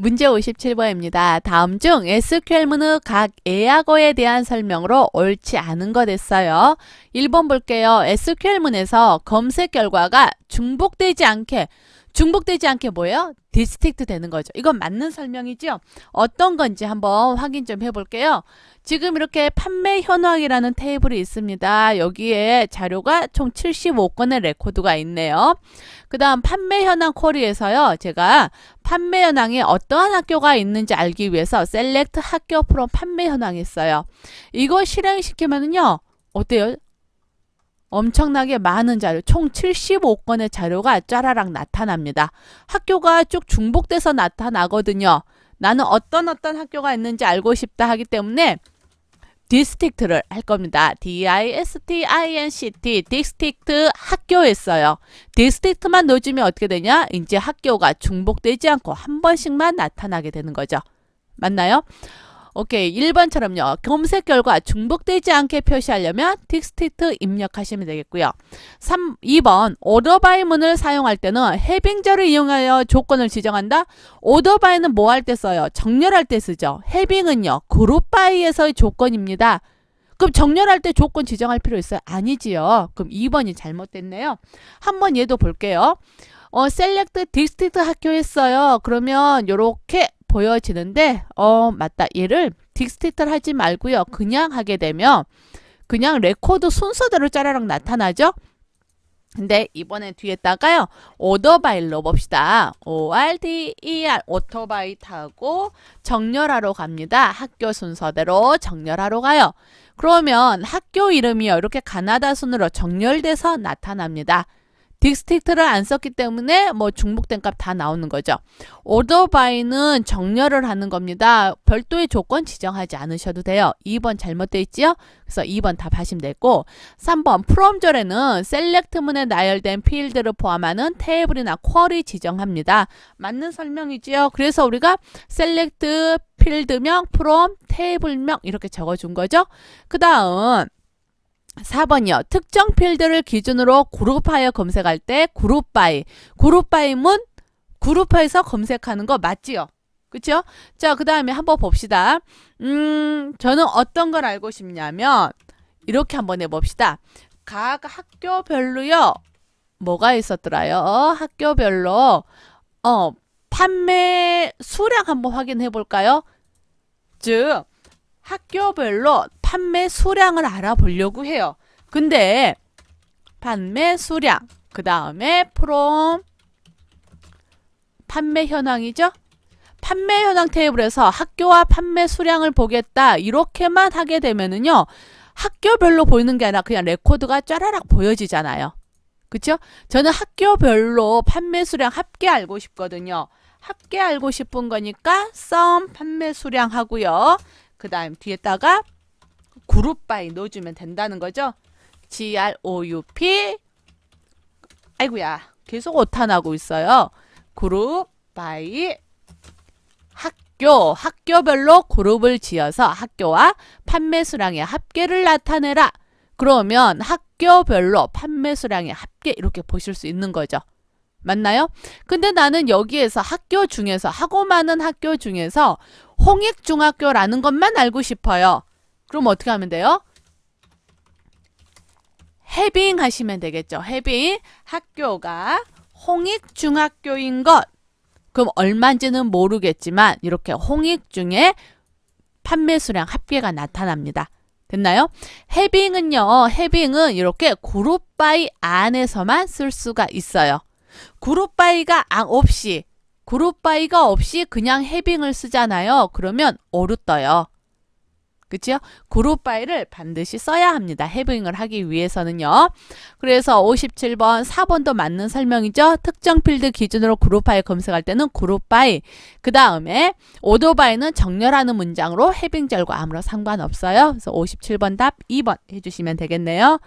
문제 57번입니다. 다음 중 SQL문의 각 예약어에 대한 설명으로 옳지 않은 것 했어요. 1번 볼게요. SQL문에서 검색 결과가 중복되지 않게 중복되지 않게 뭐예요? 디스틱트 되는 거죠. 이건 맞는 설명이죠? 어떤 건지 한번 확인 좀 해볼게요. 지금 이렇게 판매 현황이라는 테이블이 있습니다. 여기에 자료가 총 75건의 레코드가 있네요. 그 다음 판매 현황 쿼리에서요. 제가 판매 현황에 어떠한 학교가 있는지 알기 위해서 셀렉트 학교 프롬 판매 현황이 있어요. 이거 실행시키면은요. 어때요? 엄청나게 많은 자료, 총 75건의 자료가 짜라락 나타납니다. 학교가 쭉 중복돼서 나타나거든요. 나는 어떤 어떤 학교가 있는지 알고 싶다 하기 때문에 디스틱트를 할 겁니다. D-I-S-T-I-N-C-T, 디스틱트 학교였어요. 디스틱트만 넣어주면 어떻게 되냐? 이제 학교가 중복되지 않고 한 번씩만 나타나게 되는 거죠. 맞나요? 오케이. 1번처럼요. 검색 결과 중복되지 않게 표시하려면 텍스트 입력하시면 되겠고요. 3, 2번 오더바이 문을 사용할 때는 해빙자를 이용하여 조건을 지정한다. 오더바이는 뭐 할 때 써요? 정렬할 때 쓰죠. 해빙은요. 그룹바이에서의 조건입니다. 그럼 정렬할 때 조건 지정할 필요 있어요? 아니지요. 그럼 2번이 잘못됐네요. 한번 얘도 볼게요. 어, 셀렉트 디스트릭트 학교 했어요. 그러면 요렇게 보여지는데 어 맞다. 얘를 딕스틱트를 하지 말고요. 그냥 하게 되면 그냥 레코드 순서대로 짜라락 나타나죠? 근데 이번엔 뒤에다가요. 오더바이 넣어봅시다. O-R-D-E-R 오토바이 타고 정렬하러 갑니다. 학교 순서대로 정렬하러 가요. 그러면 학교 이름이요. 이렇게 가나다 순으로 정렬돼서 나타납니다 딕스틱트를 안 썼기 때문에 뭐 중복된 값 다 나오는 거죠. 오더바이는 정렬을 하는 겁니다. 별도의 조건 지정하지 않으셔도 돼요. 2번 잘못돼 있지요? 그래서 2번 답하시면 되고 3번 프롬절에는 셀렉트문에 나열된 필드를 포함하는 테이블이나 쿼리 지정합니다. 맞는 설명이지요. 그래서 우리가 셀렉트 필드명, 프롬, 테이블명 이렇게 적어준 거죠. 그 다음 4번이요. 특정 필드를 기준으로 그룹하여 검색할 때 그룹 바이. 그룹 바이문 그룹화해서 검색하는 거 맞지요? 그쵸? 자, 그 다음에 한번 봅시다. 음, 저는 어떤 걸 알고 싶냐면, 이렇게 한번 해봅시다. 각 학교별로요, 뭐가 있었더라요? 학교별로, 어, 판매 수량 한번 확인해 볼까요? 즉, 학교별로 판매 수량을 알아보려고 해요. 근데 판매 수량 그 다음에 프롬 판매 현황이죠. 판매 현황 테이블에서 학교와 판매 수량을 보겠다 이렇게만 하게 되면은요 학교별로 보이는 게 아니라 그냥 레코드가 짜라락 보여지잖아요. 그쵸? 저는 학교별로 판매 수량 합계 알고 싶거든요. 합계 알고 싶은 거니까 썸 판매 수량 하고요. 그 다음 뒤에다가 그룹 바이 넣어주면 된다는 거죠. G-R-O-U-P 아이고야 계속 오타나고 있어요. 그룹 바이 학교 학교별로 그룹을 지어서 학교와 판매 수량의 합계를 나타내라. 그러면 학교별로 판매 수량의 합계 이렇게 보실 수 있는 거죠. 맞나요? 근데 나는 여기에서 학교 중에서 하고 많은 학교 중에서 홍익중학교라는 것만 알고 싶어요. 그럼 어떻게 하면 돼요? 해빙 하시면 되겠죠. 해빙 학교가 홍익중학교인 것. 그럼 얼마인지는 모르겠지만 이렇게 홍익중에 판매 수량 합계가 나타납니다. 됐나요? 해빙은요. 해빙은 이렇게 그룹 바이 안에서만 쓸 수가 있어요. 그룹 바이가 없이 그룹 바이가 없이 그냥 해빙을 쓰잖아요. 그러면 오류 떠요. 그치요? 그룹 바이를 반드시 써야 합니다. 해빙을 하기 위해서는요. 그래서 57번 4번도 맞는 설명이죠. 특정 필드 기준으로 그룹 바이 검색할 때는 그룹 바이. 그 다음에 오더 바이는 정렬하는 문장으로 해빙절과 아무런 상관없어요. 그래서 57번 답 2번 해주시면 되겠네요.